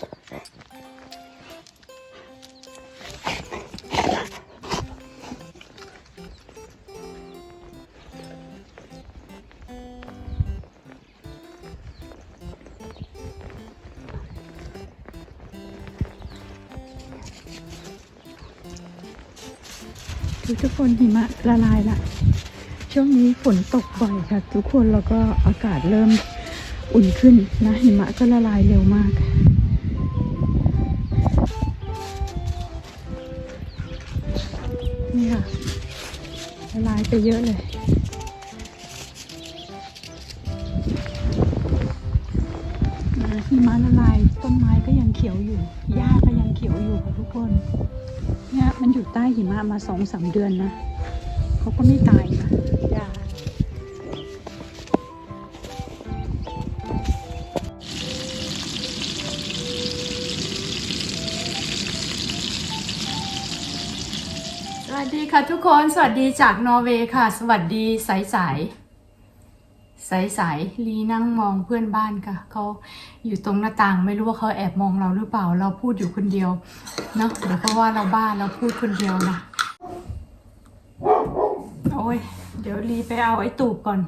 ทุกคนหิมะละลายละ ช่วงนี้ฝนตกบ่อยค่ะ ทุกคนแล้วก็อากาศเริ่มอุ่นขึ้นนะหิมะก็ละลายเร็วมาก ไปเยอะเลยนะหิมะละลายต้นไม้ก็ยังเขียวอยู่ หญ้าก็ยังเขียวอยู่ค่ะทุกคน เนี่ยมันอยู่ใต้หิมะมาสองสามเดือนนะ เขาก็ไม่ตายนะ ดีค่ะทุกคน สวัสดีจากนอร์เวย์ค่ะ สวัสดีสายสายสายสายลีนั่งมองเพื่อนบ้านค่ะ เขาอยู่ตรงหน้าต่างไม่รู้ว่าเขาแอบมองเราหรือเปล่า เราพูดอยู่คนเดียวเนาะเดี๋ยวเขาว่าเราบ้าเราพูดคนเดียวนะ โอ้ย เดี๋ยวลีไปเอาไอ้ตูบก่อน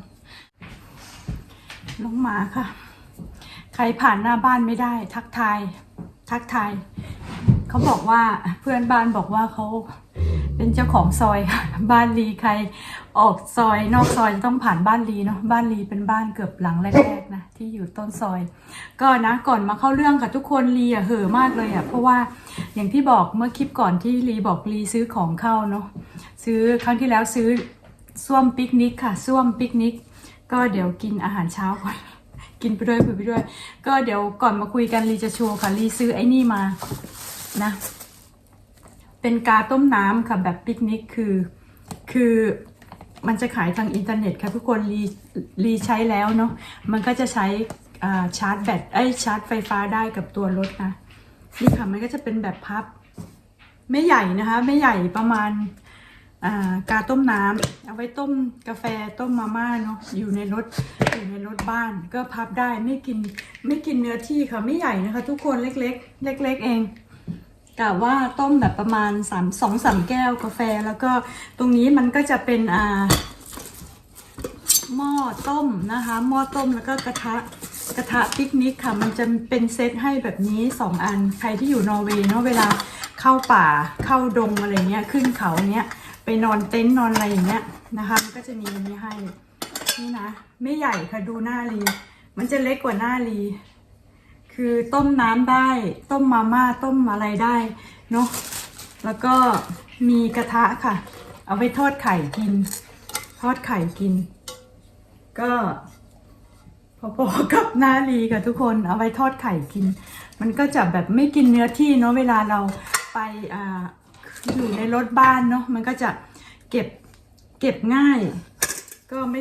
น้องหมาค่ะ ใครผ่านหน้าบ้านไม่ได้ ทักทาย ทักทาย เขาบอกว่าเพื่อนบ้านบอกว่าเขา เป็นเจ้าของซอยค่ะ บ้านลีใครออกซอย นอกซอยจะต้องผ่านบ้านลีเนาะบ้านลีเป็นบ้านเกือบหลังแรกๆนะที่อยู่ต้นซอย ก็นะก่อนมาเข้าเรื่องกับทุกคนลีอะเห่อมากเลยอะเพราะว่าอย่างที่บอกเมื่อคลิปก่อนที่ลีบอกลีซื้อของเข้าเนาะซื้อครั้งที่แล้วซื้อส้วมปิกนิกค่ะส้วมปิกนิก ก็เดี๋ยวกินอาหารเช้าก่อนกินไปด้วยคุยไปด้วย ก็เดี๋ยวก่อนมาคุยกันลีจะโชว์ค่ะลีซื้อไอ้นี่มานะ เป็นกาต้มน้ำค่ะแบบปิกนิกคือ คือมันจะขายทางอินเทอร์เน็ตค่ะทุกคนรีรีใช้แล้วเนาะมันก็จะใช้อ่าชาร์จแบตไอชาร์จไฟฟ้าได้กับตัวรถนะนี่ค่ะมันก็จะเป็นแบบพับ ไม่ใหญ่นะคะไม่ใหญ่ประมาณอ่ากาต้มน้ำเอาไว้ต้มกาแฟต้มมาม่าเนาะอยู่ในรถอยู่ในรถบ้าน ก็พับได้ไม่กินไม่กินเนื้อที่ค่ะไม่ใหญ่นะคะ ทุกคนเล็ก ๆ เล็ก ๆ เอง กะว่าต้มแบบประมาณสามสองสามแก้วกาแฟ แล้วก็ตรงนี้มันก็จะเป็นอ่าหม้อต้มนะคะหม้อต้มแล้วก็กระทะกระทะปิกนิกค่ะ มันจะเป็นเซตให้แบบนี้สองอัน ใครที่อยู่นอร์เวย์เนาะเวลาเข้าป่าเข้าดงอะไรเงี้ยขึ้นเขาเนี้ยไปนอนเต็นท์นอนอะไรอย่างเงี้ยนะคะมันก็จะมีอันนี้ให้นี่นะ ไม่ใหญ่ค่ะดูหน้าลี มันจะเล็กกว่าหน้าลี คือต้มน้ำได้ ต้มมาม่าต้มอะไรได้เนาะแล้วก็มีกระทะค่ะ เอาไปทอดไข่กิน ทอดไข่กิน ก็พอๆกับหน้าลีค่ะทุกคนเอาไว้ทอดไข่กิน มันก็จะแบบไม่กินเนื้อที่เนาะเวลาเราไปอ่าอยู่ในรถบ้านเนาะมันก็จะเก็บเก็บง่าย ก็ไม่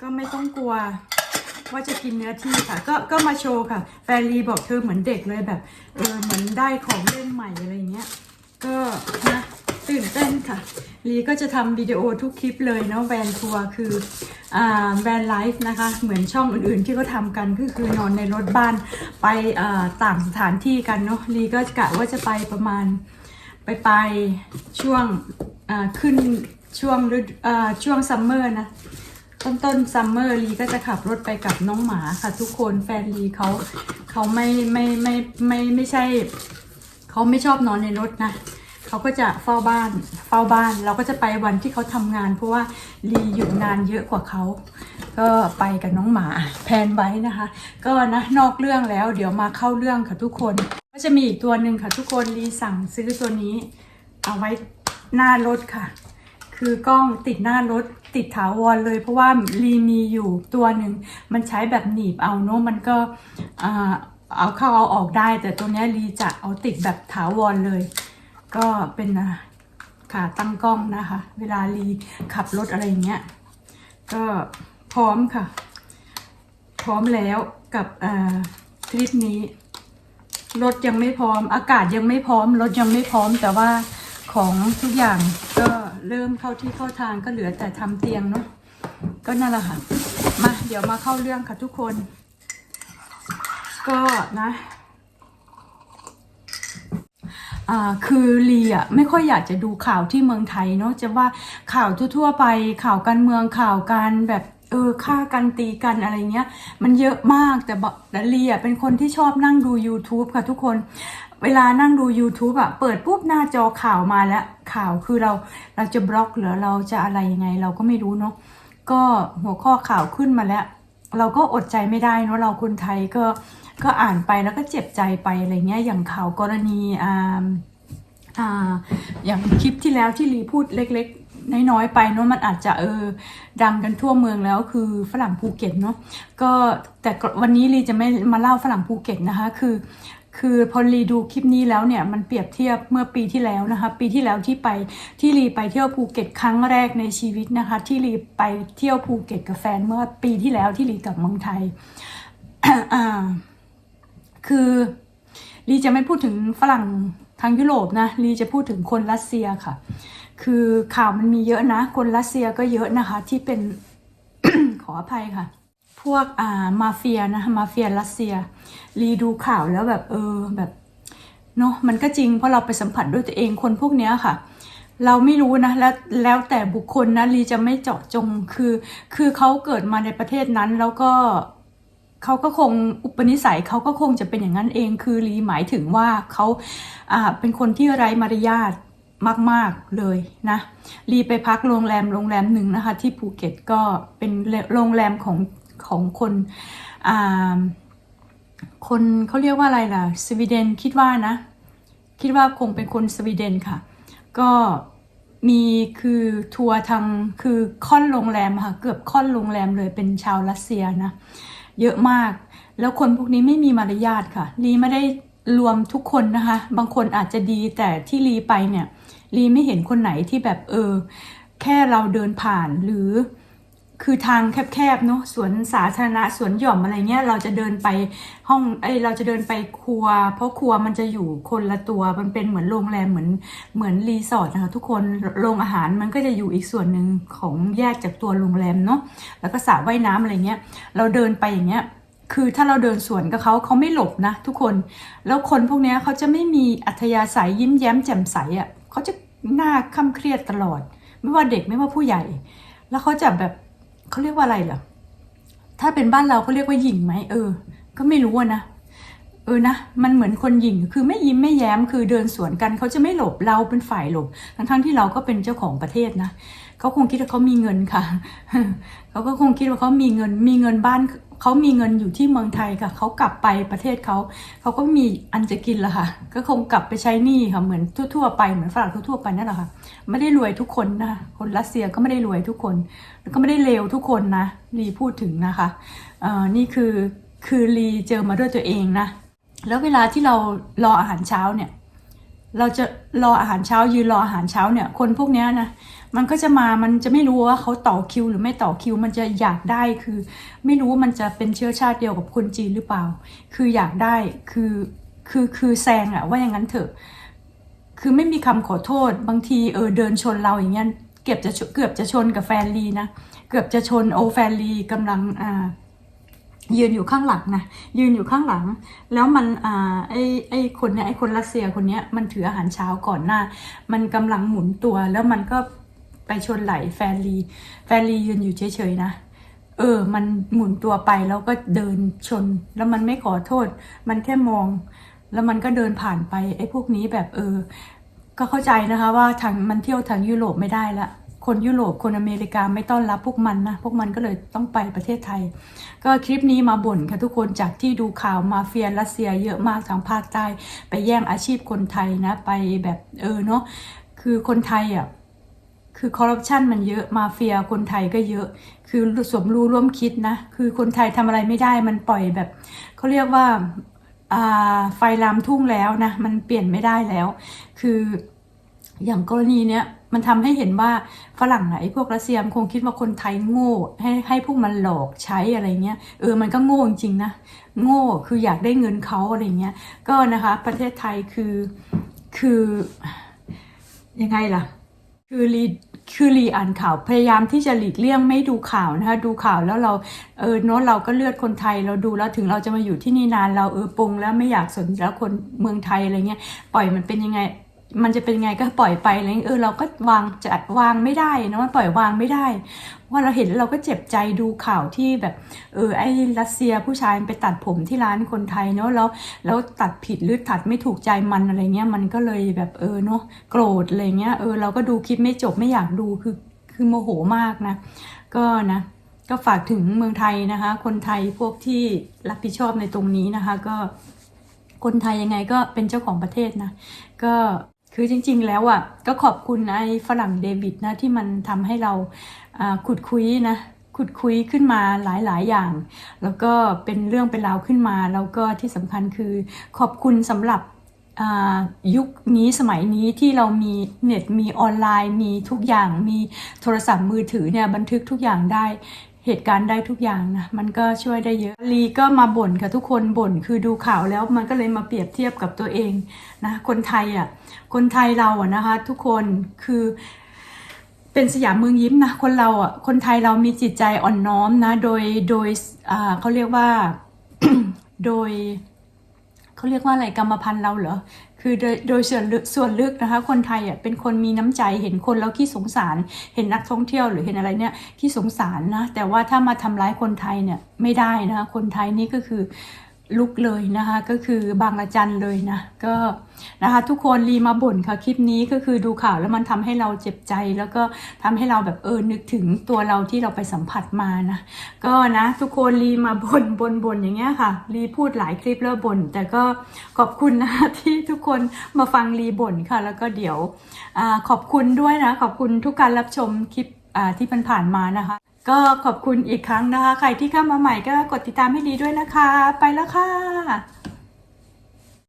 ก็ไม่ต้องกลัว ว่าจะกินเนื้อที่ค่ะ ก็ก็มาโชว์ค่ะ แฟนลีบอกเธอเหมือนเด็กเลยแบบเออเหมือนได้ของเล่นใหม่อะไรเงี้ยก็นะตื่นเต้นค่ะลีก็จะทำวิดีโอทุกคลิปเลยเนาะแวนทัวร์คืออ่าแวนไลฟ์นะคะ เหมือนช่องอื่นๆที่เขาทำกันก็คือนอนในรถบ้านไปอ่าต่างสถานที่กันเนาะลีก็กะว่าจะไปประมาณไปไปช่วงอ่าขึ้นช่วงฤดูอ่าช่วงซัมเมอร์นะ ต้นต้นซัมเมอร์ลีก็จะขับรถไปกับน้องหมาค่ะทุกคนแฟนลีเขาเขาไม่ไม่ไม่ไม่ไม่ใช่เขาไม่ชอบนอนในรถนะเขาก็จะเฝ้าบ้าน เฝ้าบ้าน เราก็จะไปวันที่เขาทำงาน เพราะว่าลีอยู่งานเยอะกว่าเขาก็ไปกับน้องหมาแพนไว้นะคะ ก็นะนอกเรื่องแล้ว เดี๋ยวมาเข้าเรื่องค่ะทุกคน ก็จะมีอีกตัวหนึ่งค่ะทุกคนลีสั่งซื้อตัวนี้ เอาไว้หน้ารถค่ะ คือกล้องติดหน้ารถติดถาวรเลย เพราะว่าลีมีอยู่ตัวหนึ่งมันใช้แบบหนีบเอาเนอะมันก็เอาเข้าเอาออกได้ แต่ตัวนี้ยลีจะเอาติดแบบถาวรเลย ก็เป็นขาตั้งกล้องนะคะ เวลาลีขับรถอะไรเงี้ยก็พร้อมค่ะ พร้อมแล้วกับคลิปนี้รถยังไม่พร้อม อากาศยังไม่พร้อมรถยังไม่พร้อมแต่ว่าของทุกอย่างก็ เริ่มเข้าที่เข้าทางก็เหลือแต่ทำเตียงเนาะก็นั่นแหละค่ะ มาเดี๋ยวมาเข้าเรื่องค่ะทุกคน ก็นะคือลีอะไม่ค่อยอยากจะดูข่าวที่เมืองไทยเนาะจะว่าข่าวทั่วๆไปข่าวการเมืองข่าวการแบบ เออฆ่ากันตีกันอะไรเงี้ย มันเยอะมากแต่บอกแต่ลีอะเป็นคนที่ชอบนั่งดู YouTube ค่ะทุกคนเวลานั่งดู YouTube อะเปิดปุ๊บหน้าจอข่าวมาแล้วข่าวคือเราเราจะบล็อกหรือเราจะอะไรยังไง เราก็ไม่รู้เนาะก็หัวข้อข่าวขึ้นมาแล้ว เราก็อดใจไม่ได้เนาะเราคนไทยก็ก็อ่านไปแล้วก็เจ็บใจไปอะไรเงี้ยอย่างข่าวกรณีอ่าอ่าอย่างคลิปที่แล้วที่ลีพูดเล็ก ๆ น้อยๆไปเนาะมันอาจจะเออดังกันทั่วเมืองแล้วคือฝรั่งภูเก็ตเนาะก็แต่วันนี้ลีจะไม่มาเล่าฝรั่งภูเก็ตนะคะคือคือพอลีดูคลิปนี้แล้วเนี่ยมันเปรียบเทียบเมื่อปีที่แล้วนะคะ ปีที่แล้วที่ไปที่ลีไปเที่ยวภูเก็ตครั้งแรกในชีวิตนะคะ ที่ลีไปเที่ยวภูเก็ตกับแฟนเมื่อปีที่แล้วที่ลีกลับเมืองไทยคือลีจะไม่พูดถึงฝรั่งทางยุโรปนะลีจะพูดถึงคนรัสเซียค่ะ คือข่าวมันมีเยอะนะ คนรัสเซียก็เยอะนะคะ ที่เป็นขออภัยค่ะ พวกอ่ามาเฟียนะมาเฟียรัสเซีย รีดูข่าวแล้วแบบเออแบบเนาะมันก็จริงเพราะเราไปสัมผัสด้วยตัวเองคนพวกเนี้ยค่ะ เราไม่รู้นะแล้วแล้วแต่บุคคลนะลีจะไม่เจาะจงคือ คือเขาเกิดมาในประเทศนั้นแล้วก็เขาก็คงอุปนิสัยเขาก็คงจะเป็นอย่างนั้นเอง คือลีหมายถึงว่าเขาอ่าเป็นคนที่ไร้มารยาท มาก ๆ เลยนะลีไปพักโรงแรมโรงแรมหนึ่งนะคะ ที่ภูเก็ตก็เป็นโรงแรมของของคนคนเขาเรียกว่าอะไรล่ะ สวีเดนคิดว่านะ คิดว่าคงเป็นคนสวีเดนค่ะ ก็มีคือทัวร์ทางคือค่อนโรงแรมค่ะ เกือบค่อนโรงแรมเลยเป็นชาวรัสเซียนะ เยอะมาก แล้วคนพวกนี้ไม่มีมารยาทค่ะลีไม่ได้รวมทุกคนนะคะ บางคนอาจจะดีแต่ที่ลีไปเนี่ย ลีไม่เห็นคนไหนที่แบบเออ แค่เราเดินผ่านหรือ คือทางแคบๆเนาะสวนสาธารณะสวนหย่อมอะไรเงี้ยเราจะเดินไปห้องไอยเราจะเดินไปครัว เพราะครัวมันจะอยู่คนละตัวมันเป็นเหมือนโรงแรมเหมือนเหมือนรีสอร์ทนะคะทุกคนโรงอาหารมันก็จะอยู่อีกส่วนหนึ่งของแยกจากตัวโรงแรมเนาะแล้วก็สระว่ายน้ำอะไรเงี้ยเราเดินไปอย่างเงี้ยคือถ้าเราเดินสวนกับเขาเขาไม่หลบนะทุกคน แล้วคนพวกนี้เขาจะไม่มีอัธยาศัยยิ้มแย้มแจ่มใสอะ่ะ เขาจะหน้าค่ำเครียดตลอด ไม่ว่าเด็กไม่ว่าผู้ใหญ่ แล้วเขาจะแบบเขาเรียกว่าอะไรเหรอถ้าเป็นบ้านเราเขาเรียกว่าหยิ่งไหมเออ ก็ไม่รู้นะเออนะมันเหมือนคนหยิ่งคือไม่ยิ้มไม่แย้มคือเดินสวนกันเขาจะไม่หลบเราเป็นฝ่ายหลบ ทั้งๆที่เราก็เป็นเจ้าของประเทศนะ เขาคงคิดว่าเขามีเงินค่ะ เขาก็คงคิดว่าเขามีเงิน มีเงินบ้านเขามีเงินอยู่ที่เมืองไทยค่ะ เขากลับไปประเทศเขา เขาก็มีอันจะกินละค่ะ ก็คงกลับไปใช้หนี้ค่ะ เหมือนทั่วๆไป เหมือนฝรั่งทั่วๆไปนั่นแหละค่ะ ไม่ได้รวยทุกคนนะคะ คนรัสเซียก็ไม่ได้รวยทุกคน แล้วก็ไม่ได้เลวทุกคนนะลีพูดถึงนะคะอ่อนี่คือคือลีเจอมาด้วยตัวเองนะ แล้วเวลาที่เรารออาหารเช้าเนี่ย เราจะรออาหารเช้ายืนรออาหารเช้าเนี่ย คนพวกนี้นะมันก็จะมามันจะไม่รู้ว่าเขาต่อคิว หรือไม่ต่อคิว มันจะอยากได้คือ ไม่รู้ว่ามันจะเป็นเชื้อชาติเดียวกับคนจีนหรือเปล่า คืออยากได้คือคือคือแซงอะว่าอย่างนั้นเถอะ คือไม่มีคำขอโทษ บางทีเออเดินชนเราอย่างเงี้ยเกือบจะเกือบจะชนกับแฟนลีนะเกือบจะชนโอแฟนลีกำลังอ่า ยืนอยู่ข้างหลังนะยืนอยู่ข้างหลัง แล้วมันอ่าไอไอคนเนี่ยไอคนรัสเซียคนเนี้ยมันถืออาหารเช้าก่อนหน้า มันกำลังหมุนตัวแล้วมันก็ไปชนไหลแฟนลีแฟนลียืนอยู่เฉยๆนะเออ มันหมุนตัวไปแล้วก็เดินชน แล้วมันไม่ขอโทษ มันแค่มอง แล้วมันก็เดินผ่านไปไอ้พวกนี้แบบเออ ก็เข้าใจนะคะว่าทางมันเที่ยวทางยุโรปไม่ได้ละ คนยุโรปคนอเมริกาไม่ต้อนรับพวกมันนะ พวกมันก็เลยต้องไปประเทศไทย ก็คลิปนี้มาบ่นค่ะทุกคนจากที่ดูข่าวมาเฟียรัสเซียเยอะมากทางภาคใต้ ไปแย่งอาชีพคนไทยนะ ไปแบบเออเนาะคือคนไทยอะคือคอร์รัปชันมันเยอะมาเฟียคนไทยก็เยอะ คือสวมรู้ร่วมคิดนะ คือคนไทยทำอะไรไม่ได้มันปล่อยแบบเขาเรียกว่าไฟลามทุ่งแล้วนะ มันเปลี่ยนไม่ได้แล้ว คืออย่างกรณีเนี้ย มันทำให้เห็นว่าฝรั่งไหนพวกรัสเซียมคงคิดว่าคนไทยโง่ ให้ให้พวกมันหลอกใช้อะไรเงี้ยเออมันก็โง่จริงๆนะโง่คืออยากได้เงินเขาอะไรเงี้ยก็นะคะประเทศไทยคือคือยังไงล่ะ คือรีคือรีอ่านข่าวพยายามที่จะหลีกเลี่ยงไม่ดูข่าวนะคะดูข่าวแล้วเราเออเนาะเราก็เลือดคนไทยเราดูแล้วถึงเราจะมาอยู่ที่นี่นานเราเออปรุงแล้วไม่อยากสนแล้วคนเมืองไทยอะไรเงี้ยปล่อยมันเป็นยังไง มันจะเป็นไงก็ปล่อยไปอะไรอย่างเงี้ยเออเราก็วางจัดวางไม่ได้นะมันปล่อยวางไม่ได้ ว่าเราเห็นเราก็เจ็บใจดูข่าวที่แบบเออไอ้รัสเซียผู้ชายไปตัดผมที่ร้านคนไทยเนาะแล้วแล้วตัดผิดหรือตัดไม่ถูกใจมันอะไรเงี้ยมันก็เลยแบบเออเนาะโกรธอะไรเงี้ยเออเราก็ดูคลิปไม่จบไม่อยากดูคือคือโมโหมากนะ ก็นะก็ฝากถึงเมืองไทยนะคะ คนไทยพวกที่รับผิดชอบในตรงนี้นะคะ ก็คนไทยยังไงก็เป็นเจ้าของประเทศนะ ก็ คือจริง ๆ แล้วอะก็ขอบคุณไอ้ฝรั่งเดวิดนะที่มันทำให้เราขุดคุยนะขุดคุยขึ้นมาหลาย ๆ อย่าง แล้วก็เป็นเรื่องเป็นราวขึ้นมา แล้วก็ที่สำคัญคือขอบคุณสำหรับยุคนี้สมัยนี้ที่เรามีเน็ตมีออนไลน์ มีทุกอย่างมีโทรศัพท์มือถือเนี่ยบันทึกทุกอย่างได้ เหตุการณ์ได้ทุกอย่างนะ มันก็ช่วยได้เยอะ ลีก็มาบ่นกับทุกคนบ่น คือดูข่าวแล้วมันก็เลยมาเปรียบเทียบกับตัวเองนะ คนไทยอะ คนไทยเราอะนะคะ ทุกคนคือเป็นสยามเมืองยิ้มนะ คนเราอะ คนไทยเรามีจิตใจอ่อนน้อมนะ โดย โดยเขาเรียกว่า โดย เขาเรียกว่าอะไรกรรมพันธุ์เราเหรอคือโดยโดยส่วนลึกส่วนลึกนะคะ คนไทยอะเป็นคนมีน้ำใจเห็นคนแล้วขี้สงสาร เห็นนักท่องเที่ยวหรือเห็นอะไรเนี่ยขี้สงสารนะแต่ว่าถ้ามาทำร้ายคนไทยเนี่ยไม่ได้นะคะคนไทยนี่ก็คือ ลุกเลยนะคะก็คือบางระจันเลยนะก็นะคะทุกคนรีมาบ่นค่ะคลิปนี้ก็คือดูข่าวแล้วมันทำให้เราเจ็บใจ แล้วก็ทำให้เราแบบเออนึกถึงตัวเราที่เราไปสัมผัสมานะก็นะทุกคนรีมาบน่นบนบนอย่างเงี้ยค่ะ รีพูดหลายคลิปแล้วบน่นแต่ก็ขอบคุณนะที่ทุกคนมาฟังรีบ่นค่ะ แล้วก็เดี๋ยวอขอบคุณด้วยนะขอบคุณทุกการรับชมคลิปที่มันผ่านมานะคะ ก็ขอบคุณอีกครั้งนะคะ ใครที่เข้ามาใหม่ก็กดติดตามให้ดีด้วยนะคะ ไปแล้วค่ะ